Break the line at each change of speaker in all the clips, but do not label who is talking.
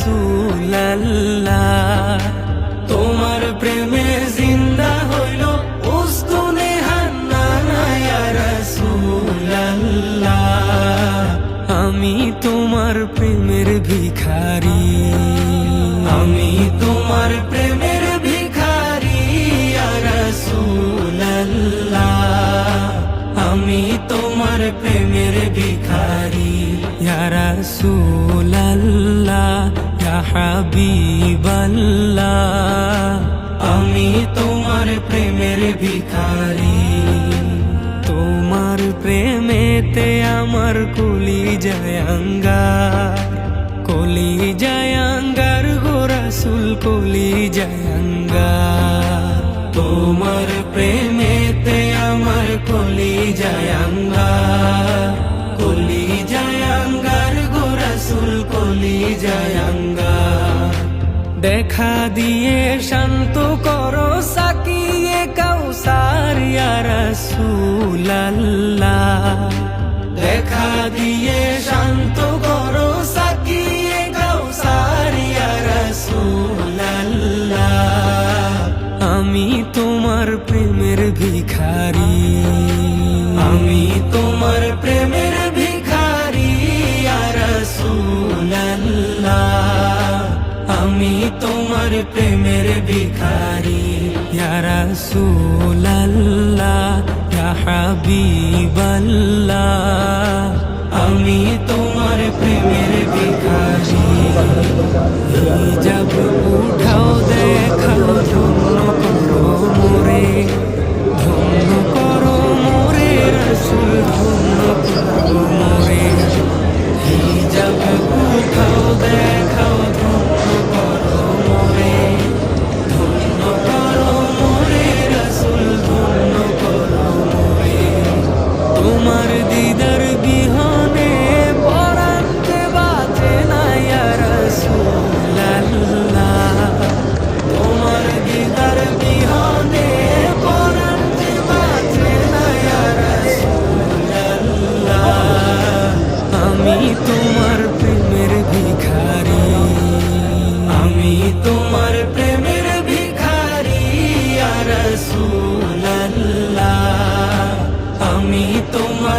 রাসূলুল্লাহ। তোমার প্রেমে জিন্দা হইল উস্তুনে হান্না রাসূলুল্লাহ। আমি তোমার প্রেমের ভিখারি। আমি তোমার প্রেমের ভিখারি রাসূলুল্লাহ। আমি তোমার প্রেমের ভিখারি রাসূলুল্লাহ। ইয়া হাবিবাল্লাহ, আমি তোমার প্রেমের ভিখারি। তোমার প্রেমেতে আমার কলি জায়াঙ্গার কলি জায়াঙ্গার গোরাসুল কলি জায়াঙ্গার তোমার প্রেমেতে আমার কলি জায়াঙ্গার দেখা দিয়ে শান্ত করো, সাকিয়ে কাউসার ইয়া রাসূলুল্লাহ। দেখা দিয়ে শান্ত করো, সাকিয়ে কাউসার ইয়া রাসূলুল্লাহ। আমি তোমার প্রেমের ভিখারি। আমি তোমার প্রেমের ভিখারি ইয়া আমি তোমার প্রেমের ভিখারি ইয়ারা রাসূলুল্লাহ ইয়া হাবিবাল্লাহ আমি তোমার প্রেমের ভিখারি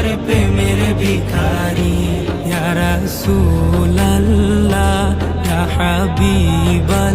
তোমার প্রেমের ভিখারি ইয়া রাসূলুল্লাহ ইয়া হাবিবাল্লাহ